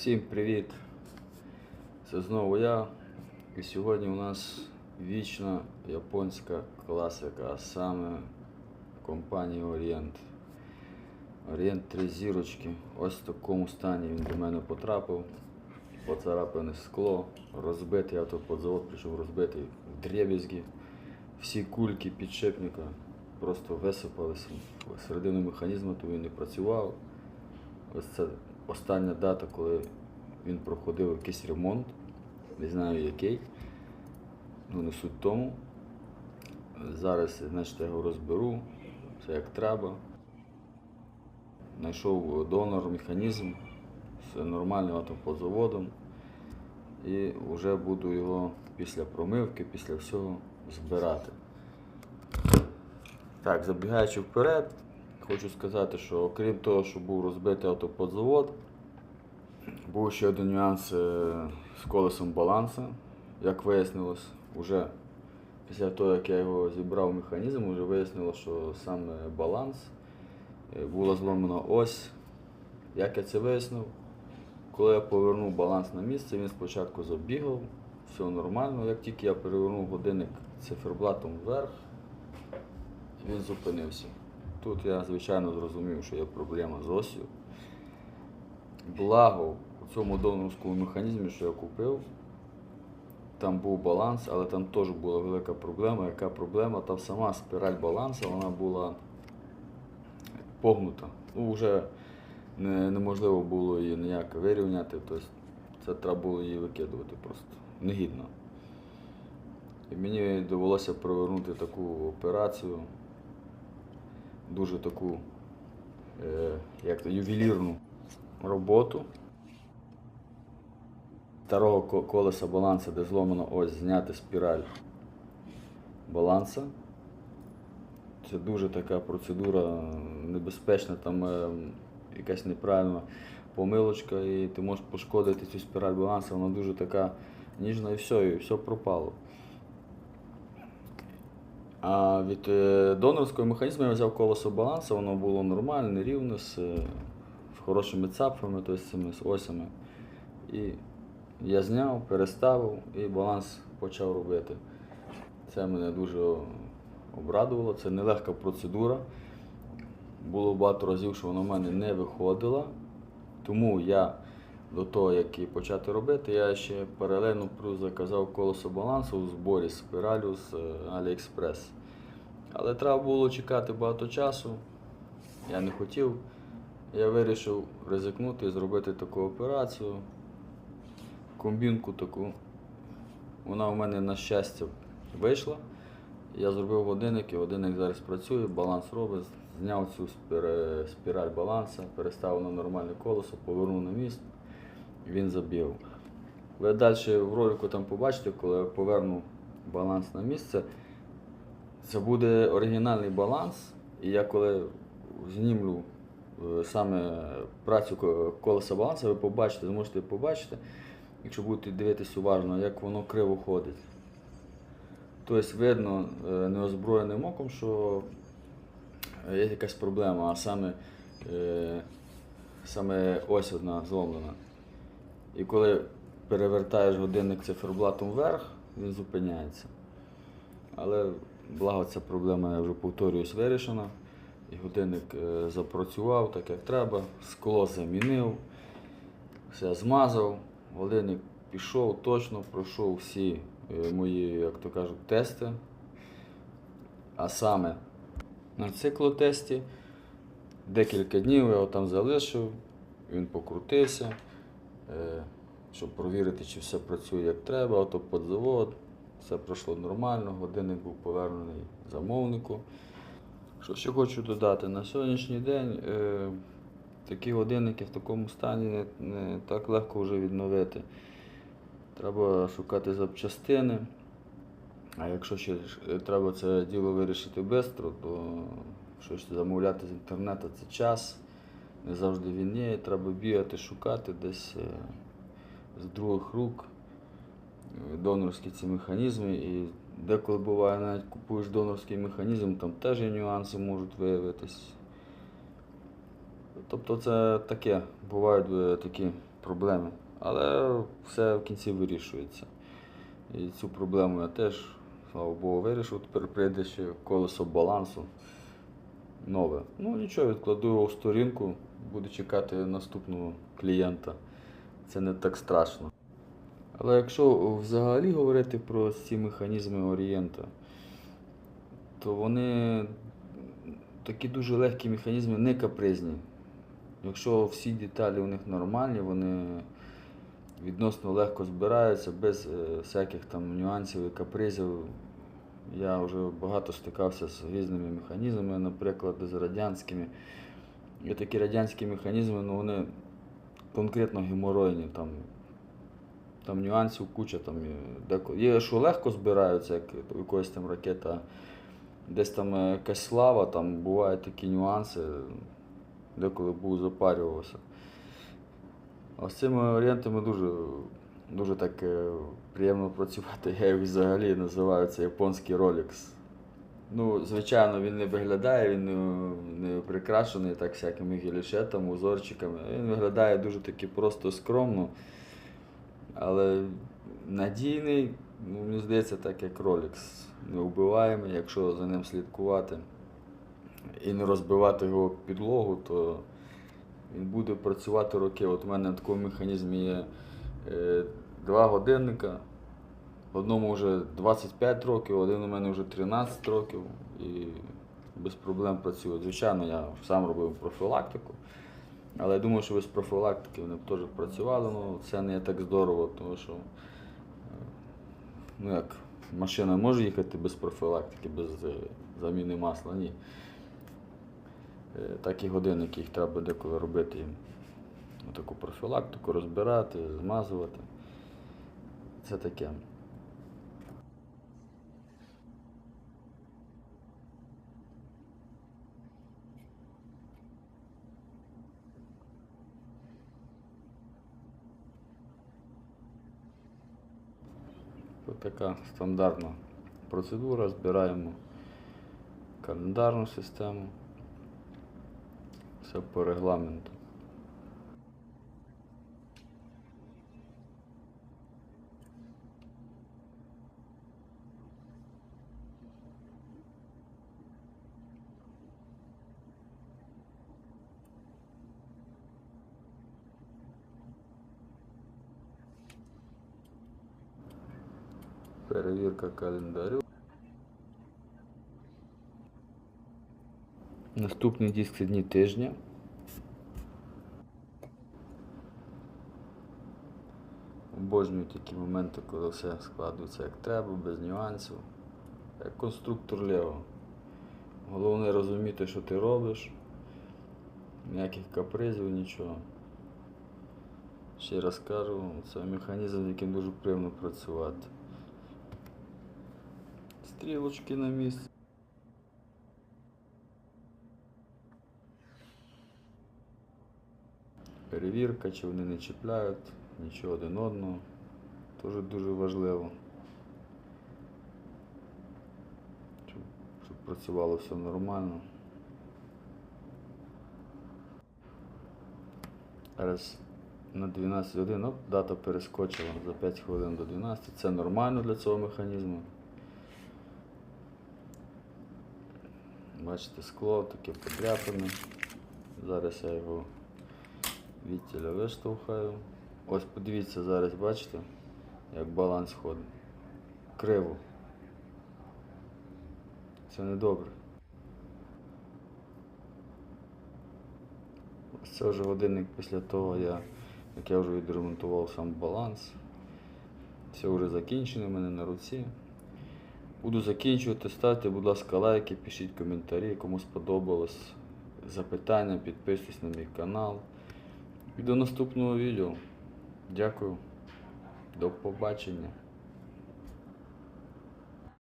Всім привіт! Це знову я. І сьогодні у нас вічна японська класика, а саме компанія Орієнт. Орієнт 3 зірочки. Ось в такому стані він до мене потрапив. Поцарапане скло, розбитий автоподзавод, прийшов розбитий в дребізги. Всі кульки підшипника просто висипалися середину механізму, то він не працював. Ось це остання дата, коли він проходив якийсь ремонт, не знаю який. Ну не суть тому. Зараз значить, я його розберу, все як треба. Знайшов донор, механізм, все нормально автоподзаводом. І вже буду його після промивки, після всього збирати. Так, забігаючи вперед, хочу сказати, що окрім того, що був розбитий автоподзавод, був ще один нюанс е, з колесом баланса. Як вияснилось, вже після того, як я його зібрав механізм, вже вияснилось, що саме баланс е, була зломана ось. Як я це вияснив? Коли я повернув баланс на місце, він спочатку забігав, все нормально. Як тільки я перевернув годинник циферблатом вверх, він зупинився. Тут я, звичайно, зрозумів, що є проблема з осью. Благо, у цьому донорському механізмі, що я купив, там був баланс, але там теж була велика проблема. Яка проблема? Там сама спіраль балансу, вона була погнута. Ну, вже не, неможливо було її ніяк вирівняти, тобто це треба було її викидувати просто. Негідно. І мені довелося провернути таку операцію, дуже таку е, як то, ювелірну роботу. Старого колеса баланса, де зломано ось зняти спіраль баланса. Це дуже така процедура небезпечна, там е, якась неправильна помилочка, і ти можеш пошкодити цю спіраль балансу, вона дуже така ніжна і все, і все пропало. А від е, донорського механізму я взяв колесо балансу, воно було нормальне, рівне, з, е, хорошими цапфами, тобто з цими з осями. І я зняв, переставив і баланс почав робити. Це мене дуже обрадувало, це нелегка процедура. Було багато разів, що вона в мене не виходила. Тому я до того, як її почати робити, я ще паралельно плюс заказав колесо балансу у зборі спіралю з е, AliExpress. Але треба було чекати багато часу. Я не хотів. Я вирішив ризикнути і зробити таку операцію. Комбінку таку. Вона у мене на щастя вийшла. Я зробив годинник, і годинник зараз працює, баланс робить, зняв цю спіраль баланса, переставив на нормальне колесо, повернув на місце, він забіг. Ви далі в ролику там побачите, коли я поверну баланс на місце, це буде оригінальний баланс, і я коли знімлю е, саме працю колеса баланса, ви побачите, зможете побачити, якщо будете дивитися уважно, як воно криво ходить. Тобто видно е, неозброєним оком, що є якась проблема, а саме, е, саме ось одна зломлена. І коли перевертаєш годинник циферблатом вверх, він зупиняється. Але благо ця проблема, я вже повторююсь, вирішена. І годинник е, запрацював так, як треба, скло замінив, все змазав, годинник пішов точно, пройшов всі е, мої, як то кажуть, тести. А саме на циклотесті декілька днів я його там залишив, він покрутився, щоб провірити, чи все працює як треба, автоподзавод, все пройшло нормально, годинник був повернений замовнику. Що ще хочу додати, на сьогоднішній день е, такі годинники в такому стані не, не так легко вже відновити. Треба шукати запчастини. А якщо ще е, треба це діло вирішити швидко, то щось замовляти з інтернету це час. Не завжди він є, треба бігати, шукати десь е, з других рук е, донорські ці механізми. І деколи буває, навіть купуєш донорський механізм, там теж є нюанси можуть виявитись. Тобто це таке, бувають е, такі проблеми. Але все в кінці вирішується. І цю проблему я теж, слава Богу, вирішив. Тепер прийде ще колесо балансу нове. Ну нічого, відкладу його в сторінку, буду чекати наступного клієнта. Це не так страшно. Але якщо взагалі говорити про ці механізми Орієнта, то вони такі дуже легкі механізми, не капризні. Якщо всі деталі у них нормальні, вони відносно легко збираються, без е, всяких там нюансів і капризів. Я вже багато стикався з різними механізмами, наприклад, з радянськими. І такі радянські механізми, ну вони конкретно геморойні. Там, там нюансів куча. Там, є, є, що легко збираються, як у якоїсь там ракета, десь там е, якась слава, там бувають такі нюанси, деколи був запарювався. А з цими орієнтами дуже, дуже так е, приємно працювати. Я їх взагалі називаю це японський Rolex. Ну, звичайно, він не виглядає, він не, не прикрашений так всякими гілішетами, узорчиками. Він виглядає дуже таки просто скромно, але надійний, ну, мені здається, так як Rolex. Невбиваємий, якщо за ним слідкувати і не розбивати його підлогу, то він буде працювати роки. От у мене в такому механізмі є е, два годинника. Одному вже 25 років, один у мене вже 13 років і без проблем працює. Звичайно, я сам робив профілактику, але я думаю, що без профілактики вони б теж працювали, але це не так здорово, тому що ну як, машина може їхати без профілактики, без е, заміни масла? Ні. Е, Так і годинники, їх треба деколи робити таку профілактику, розбирати, змазувати. Це таке. Ось така стандартна процедура. Збираємо календарну систему. Все по регламенту. Перевірка календарю. Наступний диск це дні тижня. Обожнюю такі моменти, коли все складується як треба, без нюансів. Як конструктор Лего. Головне розуміти, що ти робиш. Ніяких капризів, нічого. Ще раз кажу, це механізм, з яким дуже приємно працювати. Стрілочки на місці. Перевірка, чи вони не чіпляють нічого один одного. Теж дуже важливо. Щоб, працювало все нормально. Зараз на 12 годин, оп, дата перескочила за 5 хвилин до 12. Це нормально для цього механізму. Бачите, скло таке подряпане. Зараз я його відтіля виштовхаю. Ось подивіться зараз, бачите, як баланс ходить. Криво. Це не добре. Ось це вже годинник після того, я, як я вже відремонтував сам баланс. Все вже закінчено в мене на руці. Буду закінчувати. Ставте, будь ласка, лайки, пишіть коментарі, кому сподобалось запитання, підписуйтесь на мій канал. І до наступного відео. Дякую. До побачення.